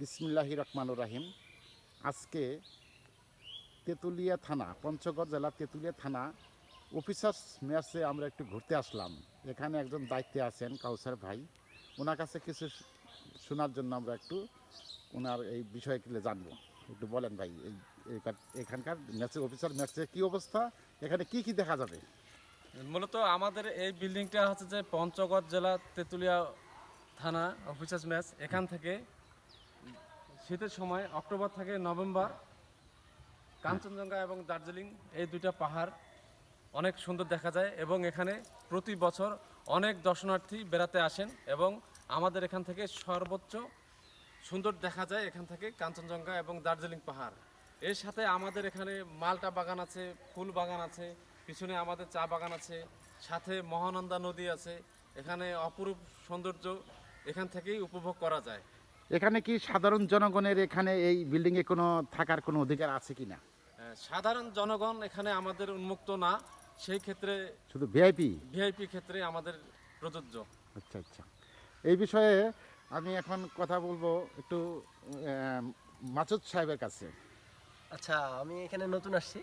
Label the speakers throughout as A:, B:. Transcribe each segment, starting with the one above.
A: বিসমিল্লাহি রহমানুর রাহিম। আজকে তেঁতুলিয়া থানা, পঞ্চগড় জেলা তেঁতুলিয়া থানা অফিসার্স মেয়ার্সে আমরা একটু ঘুরতে আসলাম। এখানে একজন দায়িত্বে আছেন কাউসার ভাই। ওনার কাছে কিছু শোনার জন্য আমরা একটু ওনার এই বিষয়গুলো জানব। একটু বলেন ভাই, এই এখানকার ম্যাচে অফিসার ম্যাচে কী অবস্থা? এখানে কি কি দেখা যাবে?
B: মূলত আমাদের এই বিল্ডিংটা হচ্ছে যে পঞ্চগড় জেলা তেঁতুলিয়া থানা অফিসার্স ম্যাচ এখান থেকে শীতের সময় অক্টোবর থেকে নভেম্বর, কাঞ্চনজঙ্ঘা এবং দার্জিলিং এই দুইটা পাহাড় অনেক সুন্দর দেখা যায় এবং এখানে প্রতি বছর অনেক দর্শনার্থী বেড়াতে আসেন এবং আমাদের এখান থেকে সর্বোচ্চ সুন্দর দেখা যায় এখান থেকে কাঞ্চনজঙ্ঘা এবং দার্জিলিং পাহাড়। এর সাথে আমাদের এখানে মালটা বাগান আছে, ফুল বাগান আছে, পিছনে আমাদের চা বাগান আছে, সাথে মহানন্দা নদী আছে। এখানে অপরূপ সৌন্দর্য এখান থেকেই উপভোগ করা যায়।
A: এখানে কি সাধারণ জনগণের এখানে এই বিল্ডিংয়ে কোনো থাকার কোনো অধিকার আছে কি না
B: সাধারণ জনগণ এখানে আমাদের উন্মুক্ত না সেই ক্ষেত্রে
A: শুধু ভিআইপি
B: ভিআইপি ক্ষেত্রে আমাদের প্রযোজ্য।
A: আচ্ছা আচ্ছা। এই বিষয়ে আমি এখন কথা বলব একটু মাসুদ সাহেবের কাছে।
C: আচ্ছা আমি এখানে নতুন আসছি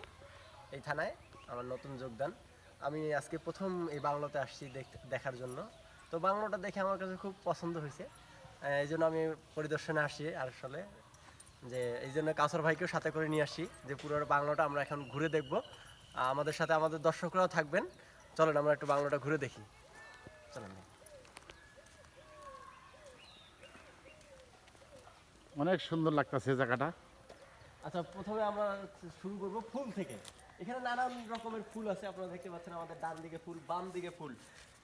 C: এই থানায় আমার নতুন যোগদান। আমি আজকে প্রথম এই বাংলোতে আসছি দেখ- দেখার জন্য। তো বাংলোটা দেখে আমার কাছে খুব পছন্দ হয়েছে। এই জন্য আমি পরিদর্শনে আসি আর আসলে যে এই জন্য কাসর ভাইকেও সাথে করে নিয়ে আসি যে পুরো বাংলাটা আমরা এখন ঘুরে দেখব। আমাদের সাথে আমাদের দর্শকরাও থাকবেন। চলেন আমরা একটু বাংলাটা ঘুরে দেখি। চলেন
A: অনেক সুন্দর লাগতেছে জায়গাটা।
C: আচ্ছা প্রথমে আমরা শুরু করব ফুল থেকে। এখানে নানান রকমের ফুল আছে আপনারা দেখতে পাচ্ছেন আমাদের ডান দিকে ফুল বাম দিকে ফুল।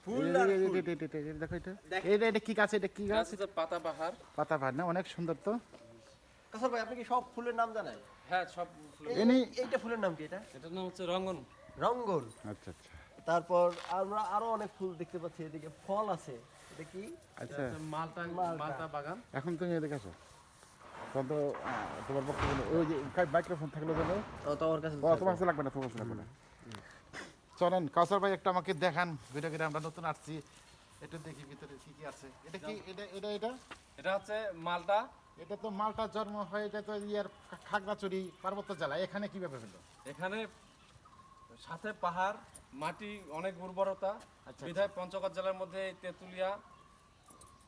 C: ফুল আর
A: এই- এই-
C: ফুল।
A: এই- এই- এই- এই- দেখো এটা। এটা এটা কি গাছ? এটা কি গাছ
B: গাছ? পাতা বাহার
A: পাতা ভার না অনেক সুন্দর তো।
C: কাসর ভাই আপনি কি সব ফুলের নাম জানেন?
B: হ্যাঁ সব
A: এনি-
C: এইটা ফুলের নাম কি এটা?
B: এটার নাম হচ্ছে রঙ্গন।
C: রঙ্গন।
A: আচ্ছা আচ্ছা।
C: তারপর আমরা আরও অনেক ফুল দেখতে পাচ্ছি এদিকে ফল আছে। এটা কি?
A: আচ্ছা।
B: মালটা
C: মালটা।
B: বাগান।
A: এখন তুমি এদিকে আসো। তখন তো তোমার বক্তব্য ওই যে মাইক্রোফোন থাকলে যেন।
C: তোমার কাছে
A: তোমার কাছে লাগবে না তোমার কাছে লাগবে না। চলেন কাউসার ভাই একটা আমাকে দেখান ভিডিও করে আমরা নতুন আসছি। একটু দেখি ভিতরে কি কি আছে। এটা কি এটা এটা এটা?
B: এটা হচ্ছে মালটা।
A: এটা তো মালটা জন্ম হয় এটা তো ইয়ার খা- খাগড়াছড়ি পার্বত্য জেলা। এখানে কি ব্যাপার হলো?
B: এখানে সাথে পাহাড় মাটি অনেক উর্বরতা।
A: আচ্ছা,
B: বিধায় পঞ্চগড় জেলার মধ্যে তেঁতুলিয়া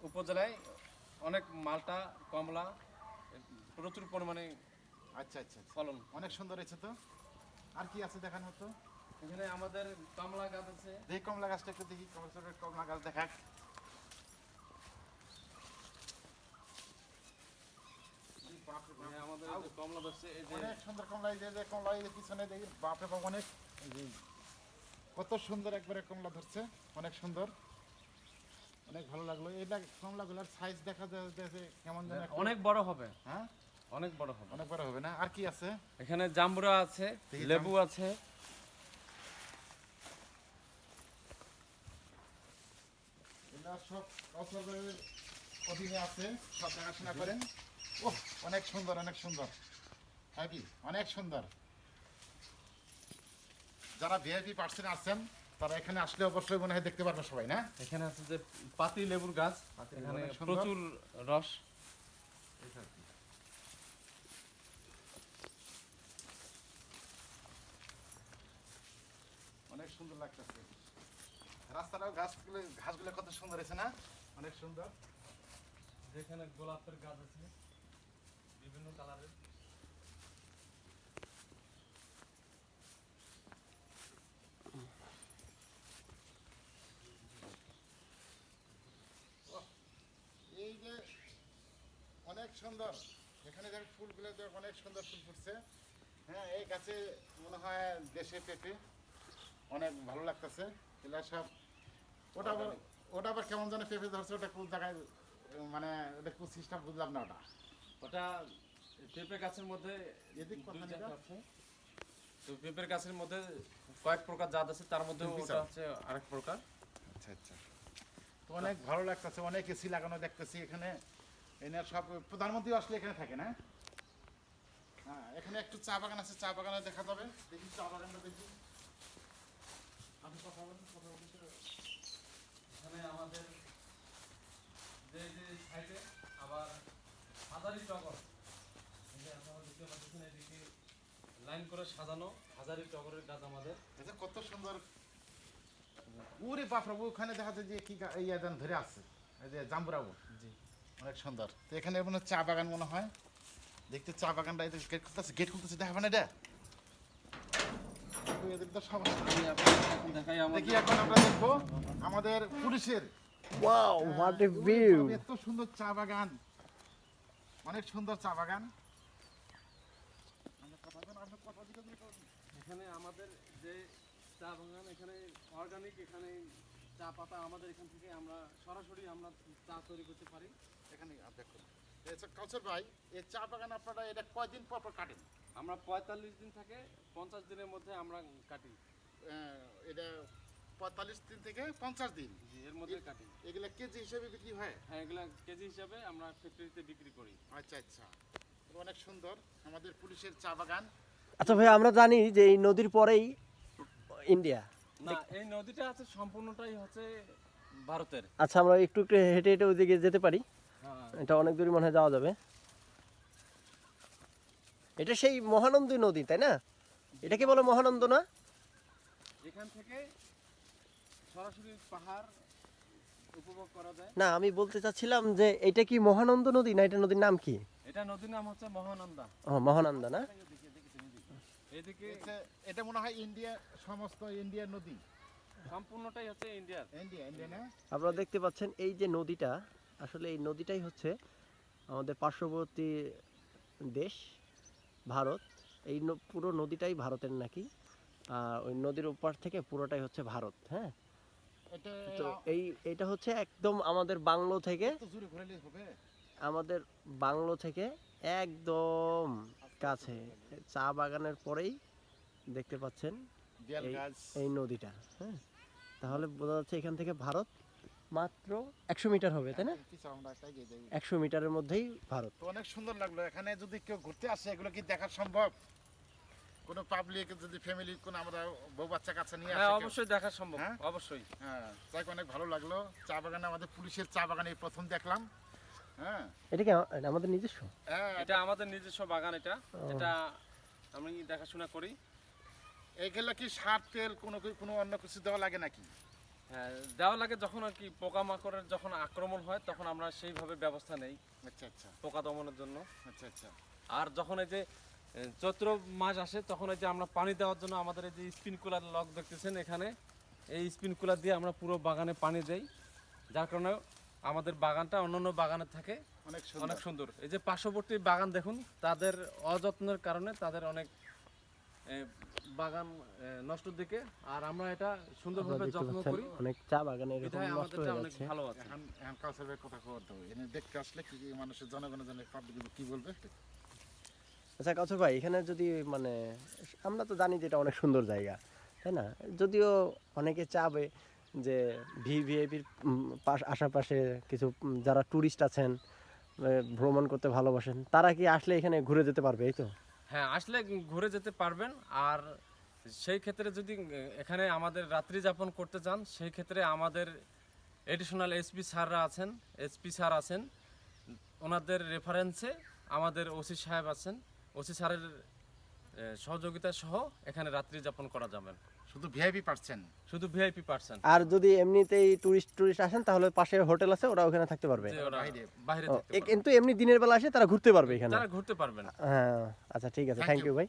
B: উপজেলায় অনেক মালটা কমলা প্রচুর পরিমাণে
A: আচ্ছা আচ্ছা আচ্ছা।
B: ফলন।
A: অনেক সুন্দর হয়েছে তো। আর কি আছে দেখানো মতো
B: এখানে আমাদের কমলা গাছ আছে।
A: দেখি কমলা গাছটা একটু দেখি কমলা কমলা গাছ দেখাক।
B: আমাদের কমলা ধরছে এই যে
A: অনেক সুন্দর কমলা এই যে যে কমলা এই পিছনে দেখি বাপরে বাপ অনেক কত সুন্দর একবারে কমলা ধরছে অনেক সুন্দর। অনেক ভালো লাগল। এটা কমলাগুলোর সাইজ দেখা যায় যে কেমন যেন
B: অনেক বড় হবে।
A: হ্যাঁ?
B: অনেক বড় হবে।
A: অনেক বড় হবে না? আর কি আছে?
B: এখানে জাম্বুরা আছে লেবু আছে
A: এগুলা কক্সবাজারের অধীনে আছে সব দেখাশোনা করেন। ও অনেক সুন্দর অনেক সুন্দর। হ্যাঁ অনেক সুন্দর। যারা ভিআইপি পার্সেন্ট আছেন তারা এখানে আসলে অবশ্যই মনে হয় দেখতে পারবে সবাই না?
B: এখানে আছে যে পাতি লেবুর গাছ এখানে প্রচুর রস।
A: অনেক সুন্দর লাগতেছে। রাস্তাটাও গাছগুলো ঘাসগুলো কত সুন্দর হয়েছে না? অনেক সুন্দর।
B: যেখানে গোলাপের গাছ আছে বিভিন্ন কালারের।
A: এই যে অনেক সুন্দর। এখানে দেখেন ফুলগুলো দেখ অনেক সুন্দর ফুল ফুটছে। হ্যাঁ এই গাছে মনে হয় দেশে পেঁপে। অনেক ভালো লাগতেছে। এগুলা সব ওটা ওটা আবার কেমন যেন পেঁপে ধরছে ওটা কোন জায়গায় মানে ওটা কোন সিস্টেম বুঝলাম না ওটা।
B: ওটা পেঁপে গাছের মধ্যে
A: এদিক
B: তো? পেঁপের গাছের মধ্যে কয়েক প্রকার জাত আছে তার মধ্যে ওটা হচ্ছে আরেক প্রকার।
A: আচ্ছা আচ্ছা। তো অনেক ভালো লাগতেছে অনেক এসি লাগানো দেখতেছি এখানে। এনে সব প্রধানমন্ত্রী আসলে এখানে থাকে না? হ্যাঁ এখানে একটু চা বাগান আছে চা বাগানে দেখা যাবে। দেখি চা বাগানটা দেখি। আপনি কথা বলেন কথা বলতে
B: এখানে আমাদের যে যে সাইডে আবার হাজারি টগর। আপনারা দেখতে পাচ্ছেন এদিকে লাইন করে সাজানো হাজারি টগরের গাছ আমাদের।
A: এটা কত সুন্দর। ওরে বাপরে ওখানে দেখা যায় যে কি এই ধরে আছে। এই যে জাম্বুরাবু।
B: জি।
A: অনেক সুন্দর। তো এখানে মনে চা বাগান মনে হয়। দেখতে চা বাগানটা গেট খুলতেছে গেট খুলতেছে দেখাবে না এটা? এদের তো
B: এখন দেখাই আমাদের
A: দেখি এখন আমরা দেখব আমাদের পুলিশের
C: ওয়াও হোয়াট এ ভিউ
A: এত সুন্দর চা বাগান। অনেক সুন্দর চা বাগান। আমরা কথা বলব, আপনি কথা জিজ্ঞেস করুন।
B: এখানে আমাদের যে চা বাগান এখানে অর্গানিক এখানে চা পাতা আমাদের এখান থেকে আমরা সরাসরি আমরা চা তৈরি করতে পারি।
A: এখানে দেখুন কাউসার ভাই এই চা বাগান আপনারা এটা কয়দিন পর পর কাটেন?
B: আমরা পঁয়তাল্লিশ দিন থেকে পঞ্চাশ দিনের মধ্যে আমরা কাটি।
A: এটা পঁয়তাল্লিশ দিন থেকে পঞ্চাশ দিন।
B: এর মধ্যে কাটি।
A: এগুলা কেজি হিসেবে বিক্রি হয়?
B: হ্যাঁ এগুলা কেজি হিসাবে আমরা ফ্যাক্টরিতে বিক্রি করি।
A: আচ্ছা আচ্ছা। অনেক সুন্দর। আমাদের পুলিশের চা বাগান।
C: আচ্ছা ভাই আমরা জানি যে এই নদীর পরেই ইন্ডিয়া।
B: না এই নদীটা আছে সম্পূর্ণটাই হচ্ছে ভারতের।
C: আচ্ছা আমরা একটু একটু হেঁটে হেঁটে ওইদিকে যেতে পারি।
B: হ্যাঁ।
C: এটা অনেক দূরই মনে হয় যাওয়া যাবে। এটা সেই মহানন্দী নদী তাই না? এটাকে বলে মহানন্দ না?
B: এখান থেকে সরাসরি পাহাড় উপভোগ করা যায়।
C: না আমি বলতে চাচ্ছিলাম যে এটা কি মহানন্দ নদী না এটা নদীর নাম কি?
B: এটা নদীর নাম হচ্ছে মহানন্দা।
C: ও মহানন্দা না?
B: এদিকে
A: এটা এটা মনে হয় ইন্ডিয়া সমস্ত ইন্ডিয়ার নদী।
B: সম্পূর্ণটাই হচ্ছে ইন্ডিয়ার।
A: ইন্ডিয়া ইন্ডিয়া না?
C: আপনারা দেখতে পাচ্ছেন এই যে নদীটা আসলে এই নদীটাই হচ্ছে আমাদের পার্শ্ববর্তী দেশ। ভারত। এই পুরো নদীটাই ভারতের নাকি? আর ওই নদীর ওপার থেকে পুরোটাই হচ্ছে ভারত হ্যাঁ? তো এই এটা হচ্ছে একদম আমাদের বাংলো থেকে আমাদের বাংলো থেকে একদম কাছে। চা বাগানের পরেই দেখতে পাচ্ছেন এই নদীটা হ্যাঁ? তাহলে বোঝা যাচ্ছে এখান থেকে ভারত মাত্র একশো মিটার হবে তাই না। একশো মিটারের মধ্যেই ভারত।
A: অনেক সুন্দর লাগল এখানে যদি কেউ ঘুরতে আসে এগুলো কি দেখা সম্ভব? কোনো পাবলিক যদি ফ্যামিলি কোনো আমরা বউ বাচ্চা কাছে নিয়ে
B: হ্যাঁ
A: আসে
B: অবশ্যই দেখা সম্ভব
A: হ্যাঁ?
B: অবশ্যই।
A: হ্যাঁ হোক, অনেক ভালো লাগল। চা বাগানে আমাদের পুলিশের চা বাগানে প্রথম দেখলাম। হ্যাঁ।
C: এটা কি আমাদের নিজস্ব?
A: হ্যাঁ
B: এটা আমাদের নিজস্ব বাগান এটা। এটা আমি দেখাশোনা করি?
A: এইগুলো কি সার তেল কোনো কোনো অন্য কিছু দেওয়া লাগে নাকি?
B: দেওয়া লাগে যখন আর কি পোকামাকড়ের যখন আক্রমণ হয় তখন আমরা সেইভাবে ব্যবস্থা নেই
A: আচ্ছা আচ্ছা।
B: পোকা দমনের জন্য।
A: আচ্ছা আচ্ছা।
B: আর যখন এই যে চৈত্র মাস আসে তখন এই যে আমরা পানি দেওয়ার জন্য আমাদের এই যে স্প্রিনকুলার লক দেখতেছেন এখানে এই স্প্রিনকুলার দিয়ে আমরা পুরো বাগানে পানি দেই। যার কারণে আমাদের বাগানটা অন্যান্য বাগানের থাকে।
A: অনেক
B: অনেক
A: সুন্দর।
B: এই যে পার্শ্ববর্তী বাগান দেখুন তাদের অযত্নের কারণে তাদের অনেক বাগান নষ্টর দিকে আর আমরা এটা সুন্দরভাবে যত্ন করি।
C: অনেক চা বাগানে এরকম নষ্ট হয়ে যাচ্ছে।
B: ভালো আছে।
A: এখন এখন কাউসার কথা এনে দেখতে আসলে কি মানুষের জনগণের জন্য পাবলিক কি বলবে?
C: আচ্ছা কাউসার ভাই এখানে যদি মানে আমরা তো জানি যে এটা অনেক সুন্দর জায়গা তাই না? যদিও অনেকে চাবে যে ভি ভিআইপির পাশ আশেপাশে কিছু যারা ট্যুরিস্ট আছেন ভ্রমণ করতে ভালোবাসেন তারা কি আসলে এখানে ঘুরে যেতে পারবে এই তো?
B: হ্যাঁ আসলে ঘুরে যেতে পারবেন। আর সেই ক্ষেত্রে যদি এখানে আমাদের রাত্রি যাপন করতে চান, সেই ক্ষেত্রে আমাদের এডিশনাল এসপি স্যাররা আছেন এসপি স্যার আছেন। ওনাদের রেফারেন্সে আমাদের ওসি সাহেব আছেন। ওসি স্যারের সহযোগিতা সহ এখানে রাত্রি যাপন করা যাবে।
A: শুধু ভিআইপি পার্সেন
B: শুধু ভিআইপি পার্সেন
C: আর যদি এমনিতেই টুরিস্ট টুরিস্ট আসেন তাহলে পাশে হোটেল আছে ওরা ওখানে থাকতে পারবে।
A: বাইরে।
B: বাইরে থাকতে
C: কিন্তু এমনি দিনের বেলা আসে তারা ঘুরতে পারবে এখানে।
B: তারা ঘুরতে পারবে না।
C: হ্যাঁ আচ্ছা ঠিক আছে। থ্যাংক ইউ ভাই.